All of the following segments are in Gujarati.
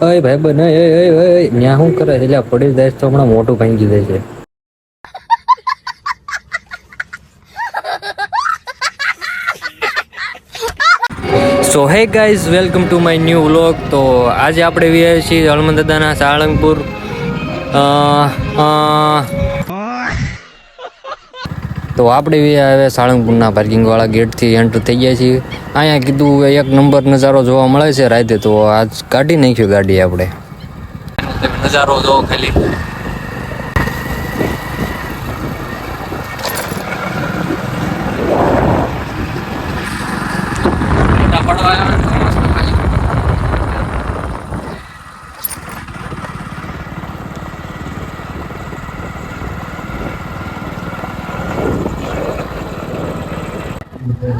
અય ભાઈ બન અય અય અય ન્યા શું કરે એટલે પડી જાય તો હમણાં મોટું ભાંગી જાય છે. So hey guys welcome to my new vlog તો આજે આપણે વ્યાયા છીએ હળમંદ દાદાના સાળંગપુર. તો આપણે હવે સાળંગપુરના પાર્કિંગવાળા ગેટથી એન્ટર થઈ ગયા છીએ. અહીંયા કીધું એક નંબર નજારો જોવા મળે છે રાતે, તો આજ કાઢી નાખ્યું ગાડી આપણે. નજારો જો ખાલી.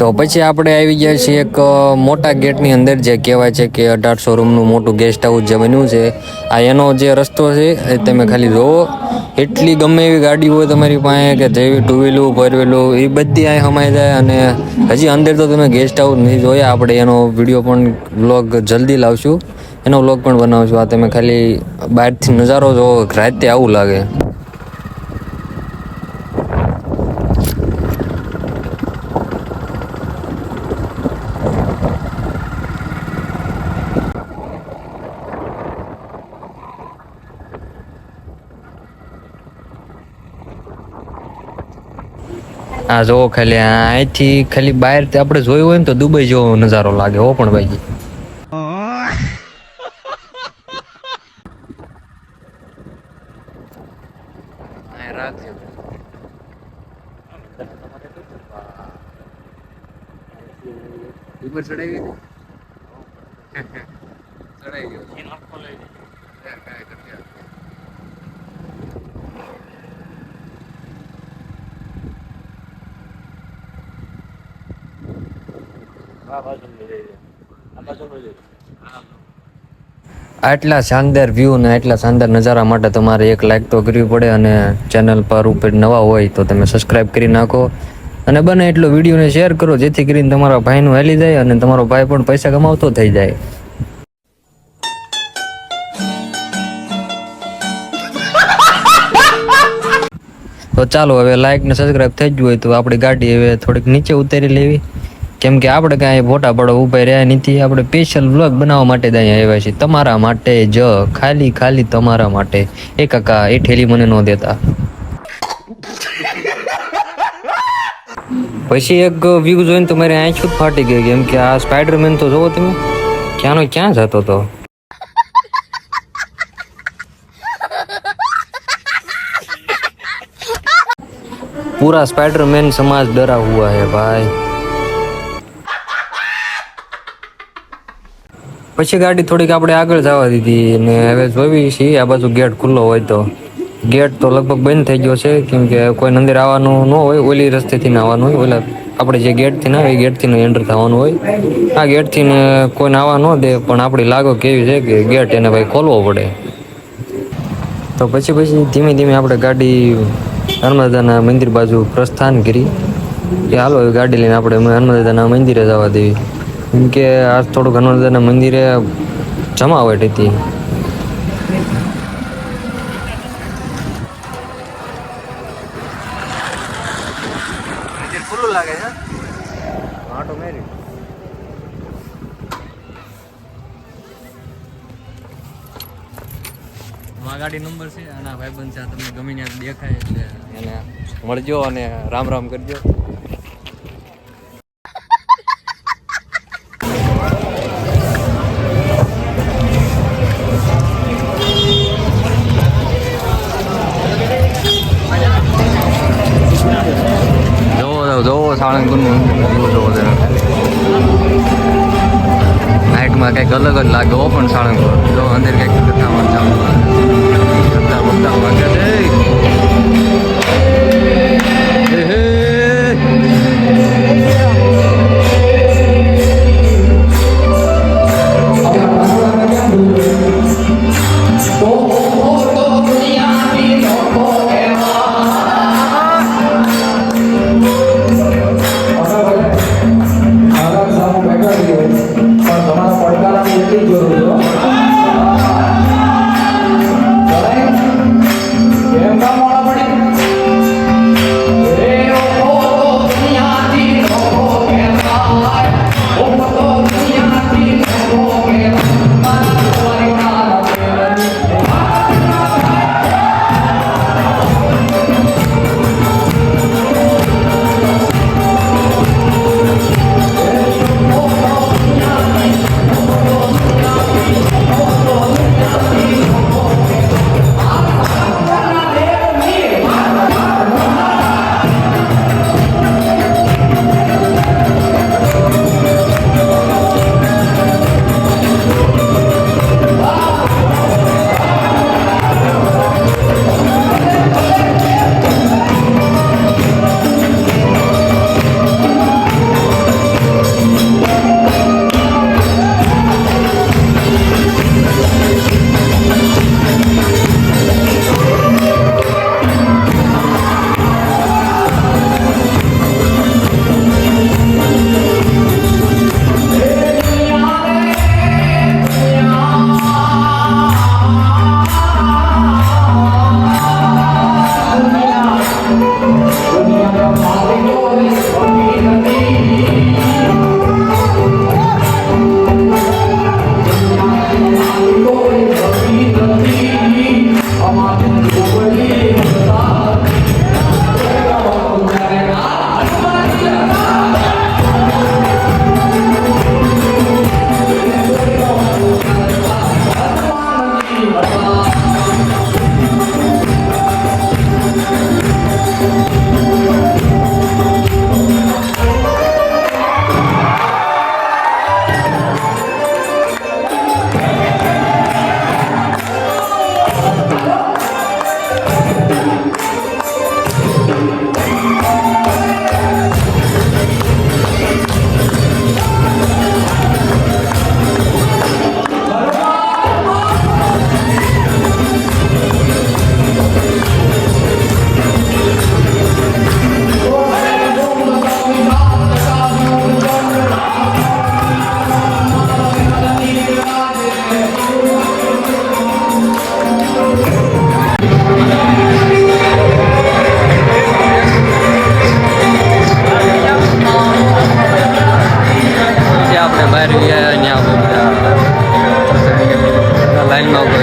તો પછી આપણે આવી ગયા છીએ એક મોટા ગેટની અંદર જે કહેવાય છે કે અઢારસો રૂમનું મોટું ગેસ્ટ હાઉસ જે બન્યું છે. આ એનો જે રસ્તો છે એ તમે ખાલી જોવો એટલી ગમે એવી ગાડી હોય તમારી પાસે કે જેવી ટુ વ્હીલું ફોર વ્હીલું એ બધી અહીં સમાઈ જાય અને હજી અંદર તો તમે ગેસ્ટ હાઉસ નહીં જોયા. આપણે એનો વીડિયો પણ વ્લોગ જલ્દી લાવશું. એનો વ્લોગ પણ બનાવશું. આ તમે ખાલી બહારથી નજારો જોવો રાતે આવું લાગે. આ જોવો ખાલી અહીંથી ખાલી બહાર આપણે જોયું હોય ને તો દુબઈ જેવો નજારો લાગે હો પણ ભાઈ ચડાવી. આટલા શાનદાર વ્યૂ ને આટલા શાનદાર નજારા માટે તમારે એક લાઈક તો કરવી પડે અને ચેનલ પર ઉપર નવા હોય તો તમે સબસ્ક્રાઇબ કરી નાખો. અને બને એટલો વિડીયોને શેર કરો, જેથી કરીને તમારા ભાઈનું હેલી જાય અને તમારો ભાઈ પણ પૈસા કમાવતો થઈ જાય. તો ચાલો હવે લાઈક ને સબસ્ક્રાઇબ થઈ ગયું હોય તો આપણી ગાડી હવે થોડીક નીચે ઉતારી લેવી. કેમ કે આપણે કાંઈ ફોટા પડો ઊભા રહ્યા નથી, આપણે સ્પેશિયલ વ્લોગ બનાવવા માટે જ અહીંયા આવ્યા છીએ. તમારા માટે જ, ખાલી ખાલી તમારા માટે. એ કાકા, એ ઠેલી મને ન દેતા. પછી એક વ્યૂ જોઈને તો મારી આંખ જ ફાટી ગઈ, કેમ કે આ સ્પાઈડરમેન તો જોવો તમે. ક્યાંનો, ક્યાં જતો હતો પૂરા સ્પાઈડરમેન સમાજ ડરા હુઆ હે ભાઈ. પછી ગાડી થોડીક આપણે આગળ જવા દીધી ને હવે જોઈ છીએ. આ બાજુ ગેટ ખુલ્લો હોય તો. ગેટ તો લગભગ બંધ થઈ ગયો છે, કેમ કે કોઈ અંદર આવવાનું ન હોય, ઓલી રસ્તેથી આવવાનું હોય. ઓલા આપણે જે ગેટથી ના આવે ગેટથી એન્ટર થવાનું હોય. આ ગેટથી ને કોઈને આવવા ન દે, પણ આપણી લાગો કેવી છે કે ગેટ એને ભાઈ ખોલવો પડે. તો પછી પછી ધીમે ધીમે આપણે ગાડી નર્મદાના મંદિર બાજુ પ્રસ્થાન કરી. કે હાલો ગાડી લઈને આપણે નર્મદાના મંદિરે જવા દેવી. કેમ કે આજ થોડુંક નર્મદાના મંદિરે જમાવટ હતી ગાડી નંબર છે આના ભાઈબંધ છે, આ તમને ગમે દેખાય એટલે એને મળજો અને રામ રામ કરજો. જોવો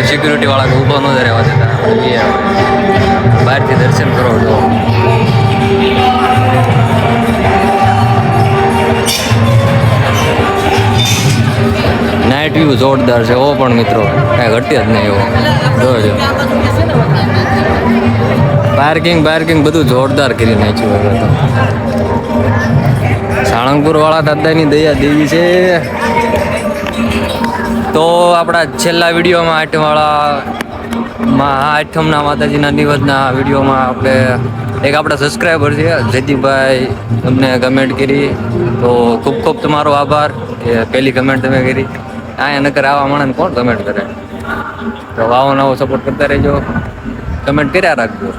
સિક્યુરિટી વાળા ઊભો ન રહેવા દેતા. બહારથી દર્શન કરો તો. નાઇટ વ્યૂ જોરદાર છે. ઓ પણ મિત્રો, કાંઈ ઘટ્યો જ નહીં એવો. જોજો પાર્કિંગ પાર્કિંગ બધું જોરદાર કરી નાખ્યું હવે તો. સાળંગપુર વાળા દાદાની દયા દેવી છે. તો આપણા છેલ્લા વિડીયોમાં આઠવાળા માં આઠમના માતાજીના નિવેદના વિડીયોમાં આપણે એક આપણા સબસ્ક્રાઈબર છે, જયદીપભાઈ, તમને કમેન્ટ કરી. તો ખૂબ ખૂબ તમારો આભાર. કે પહેલી કમેન્ટ તમે કરી. આ નકર આવા માણસને કોણ કમેન્ટ કરે? તો આવો નવો સપોર્ટ કરતા રહેજો. કમેન્ટ કર્યા રાખજો.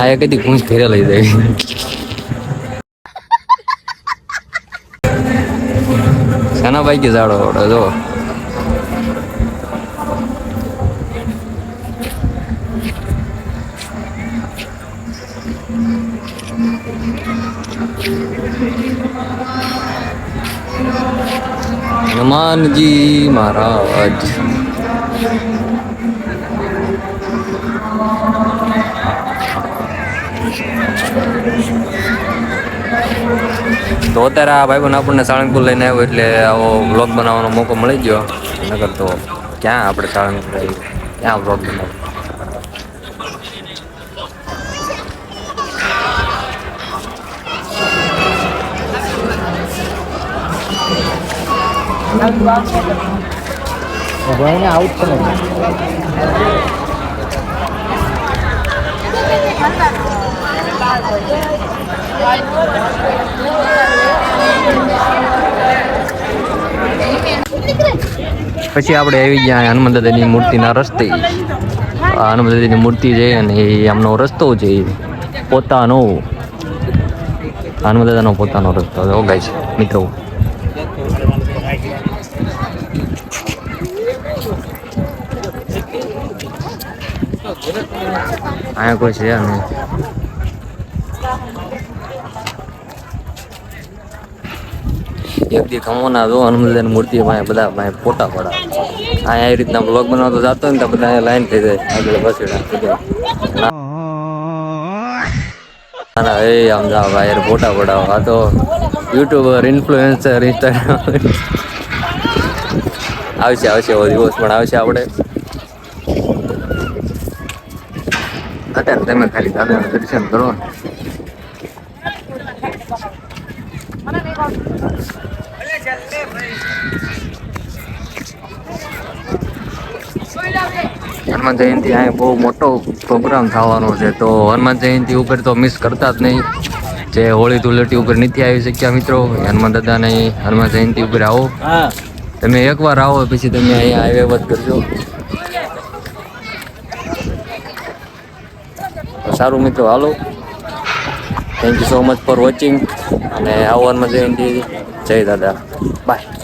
આ એ કદી ઘૂંસ ઘેરે લઈ જાય. શાના ભાઈ કે ઝાડો આવડે જો. હનુમાનજી મહારાજ. તો અત્યારે આ ભાઈ આપણને સાળંગપુર લઈને આવ્યો એટલે આવો વ્લોગ બનાવવાનો મોકો મળી ગયો. નગર તો ક્યાં આપણે સાળંગપુર આવી ક્યાં વ્લોગ બનાવ પછી આપણે આવી ગયા હનુમાન દાદાની મૂર્તિના રસ્તે. હનુમાન દાદાની મૂર્તિ છે અને એ આમનો રસ્તો છે પોતાનો. હનુમાન દાદાનો પોતાનો રસ્તો છે. ઓગાય છે મિત્રો. અહીંયા કોઈ છે નહીં એક દી ખમોના જો હનુમાન મૂર્તિ પાસે બધા પાસે ફોટા પડા અહીંયા એ રીતના બ્લોગ બનાવતો જતો ને તો બધા લાઈન થઈ જાય. આગળ બસ ના ના, એ આમ જા ભાઈ ફોટા પડાવો. આ તો યુટ્યુબર ઇન્ફ્લુએન્સર ઇન્સ્ટાગ્રામ આવશે આવશે એવો દિવસ પણ આવશે આપણે. અત્યારે તમે ખાલી દાદાના દર્શન કરો ને. હનુમાન જયંતિ અહીંયા બહુ મોટો પ્રોગ્રામ થવાનો છે. તો હનુમાન જયંતિ ઉપર તો મિસ કરતા જ નહીં. જે હોળી ધૂળેટી ઉપર નથી આવી શક્યા મિત્રો. હનુમાન દાદાને હનુમાન જયંતિ ઉપર આવો. તમે એકવાર આવો પછી તમે અહીંયા વધ કરજો. સારું મિત્રો હાલો. Thank you so much for watching અને આવો હનુમાન જયંતિ જય દાદા બાય